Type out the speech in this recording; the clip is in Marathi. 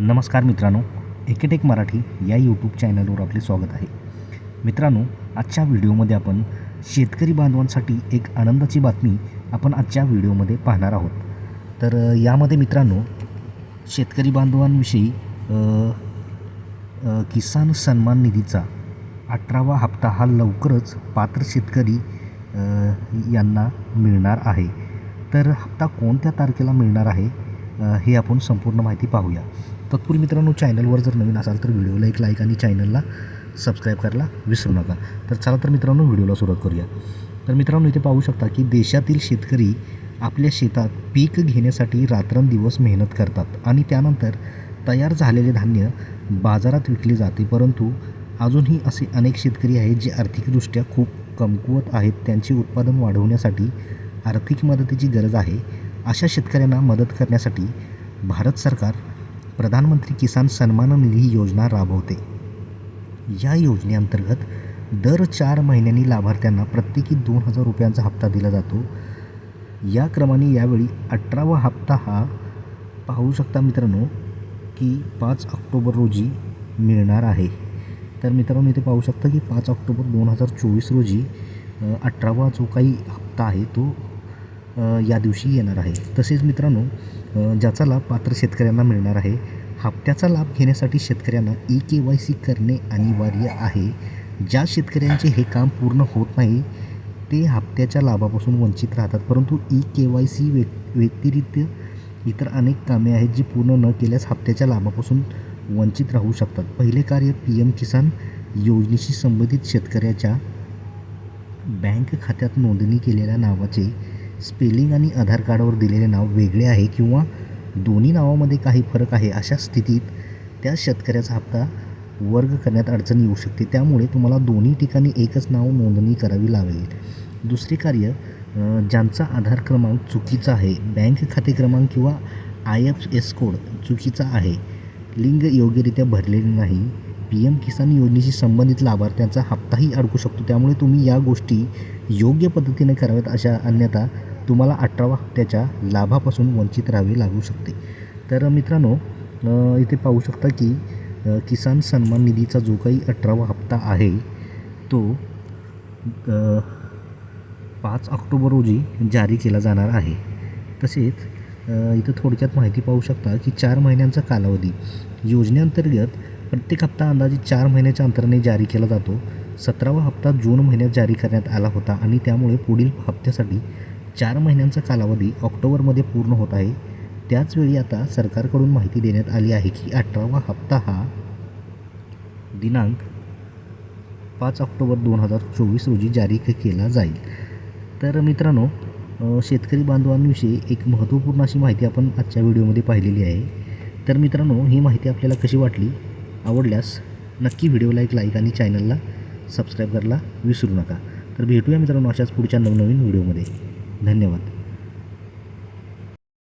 नमस्कार मित्रांनो एकेटेक मराठी या यूट्यूब चॅनलवर आपले स्वागत आहे. मित्रांनो आजच्या व्हिडिओमध्ये आपण शेतकरी बांधवांसाठी एक आनंदाची बातमी आपण आजच्या व्हिडिओमध्ये पाहणार आहोत. तर यामध्ये मित्रांनो शेतकरी बांधवांविषयी किसान सन्मान निधीचा अठरावा हप्ता हा लवकरच पात्र शेतकरी यांना मिळणार आहे. तर हप्ता कोणत्या तारखेला मिळणार आहे हे आपण संपूर्ण माहिती पाहूया. तत्पूर्वी मित्रांनो चॅनलवर जर नवीन असाल तर व्हिडिओला एक लाईक आणि चॅनलला सबस्क्राईब करायला विसरू नका. तर चला तर मित्रांनो व्हिडिओला सुरुवात करूया. तर मित्रांनो इथे पाहू शकता की देशातील शेतकरी आपल्या शेतात पीक घेण्यासाठी रात्रंदिवस मेहनत करतात आणि त्यानंतर तयार झालेले धान्य बाजारात विकले जाते. परंतु अजूनही असे अनेक शेतकरी आहेत जे आर्थिकदृष्ट्या खूप कमकुवत आहेत. त्यांचे उत्पादन वाढवण्यासाठी आर्थिक मदतीची गरज आहे. अशा शेतकऱ्यांना मदत करण्यासाठी भारत सरकार प्रधानमंत्री किसान सन्मान निधी योजना राबवते. या योजनेअंतर्गत दर चार महिन्यांनी लाभार्थ्यांना प्रत्येकी दोन हजार रुपयांचा हप्ता दिला जातो. या क्रमाने यावेळी अठरावा हप्ता हा पाहू शकता मित्रांनो की पाच ऑक्टोबर रोजी मिळणार आहे. तर मित्रांनो इथे पाहू शकता की पाच ऑक्टोबर दोन हजार चोवीस रोजी अठरावा जो काही हप्ता आहे तो या दिवशी येणार आहे. तसेच मित्रांनो ज्याचा लाभ पात्र शेतकऱ्यांना मिळणार आहे हप्त्याचा लाभ घेण्यासाठी शेतकऱ्यांना ई के वाय सी करणे अनिवार्य आहे. ज्या शेतकऱ्यांचे हे काम पूर्ण होत नाही ते हप्त्याच्या लाभापासून वंचित राहतात. परंतु ई के वाय सी व्य व्यतिरिक्त इतर अनेक कामे आहेत जी पूर्ण न केल्यास हप्त्याच्या लाभापासून वंचित राहू शकतात. पहिले कार्य पी एम किसान योजनेशी संबंधित शेतकऱ्याच्या बँक खात्यात नोंदणी केलेल्या नावाचे स्पेलिंग आणि आधार कार्डवर दिलेले नाव वेगळे आहे किंवा दोन्ही नावामध्ये काही फरक आहे अशा स्थितीत त्या शेतकऱ्याचा हप्ता वर्ग करण्यात अडचण येऊ शकते. त्यामुळे तुम्हाला दोन्ही ठिकाणी एकच नाव नोंदणी करावी लागेल. दुसरे कार्य ज्यांचा आधार क्रमांक चुकीचा आहे बँक खाते क्रमांक किंवा आय एफ एस कोड चुकीचा आहे लिंग योग्यरित्या भरलेले नाही पी एम किसान योजनेशी संबंधित लाभार्थ्यांचा हप्ताही अडकू शकतो. त्यामुळे तुम्ही या गोष्टी योग्य पद्धतीने कराव्यात अशा अन्यथा तुम्हाला अठरावा हप्त्याच्या लाभापासून वंचित राहावे लागू शकते. तर मित्रांनो इथे पाहू शकता की किसान सन्मान निधीचा जो काही अठरावा हप्ता आहे तो पाच ऑक्टोबर रोजी जारी केला जाणार आहे. तसेच इथं थोडक्यात माहिती पाहू शकता की चार महिन्यांचा कालावधी. योजनेअंतर्गत प्रत्येक हप्ता अंदाजे चार महिन्याच्या अंतराने जारी केला जातो. सतरावा हप्ता जून महिन्यात जारी करण्यात आला होता आणि त्यामुळे पुढील हप्त्यासाठी चार महिन्यांचा कालावधी ऑक्टोबरमध्ये पूर्ण होत आहे. त्याचवेळी आता सरकारकडून माहिती देण्यात आली आहे की अठरावा हप्ता हा दिनांक पाच ऑक्टोबर दोन हजार चोवीस रोजी जारी केला जाईल. तर मित्रांनो शेतकरी बांधवांविषयी एक महत्त्वपूर्ण अशी माहिती आपण आजच्या व्हिडिओमध्ये पाहिलेली आहे. तर मित्रांनो ही माहिती आपल्याला कशी वाटली आवडल्यास नक्की व्हिडिओला एक लाईक आणि चॅनलला सबस्क्राईब करायला विसरू नका. तर भेटूया मित्रांनो अशाच पुढच्या नवनवीन व्हिडिओमध्ये. धन्यवाद.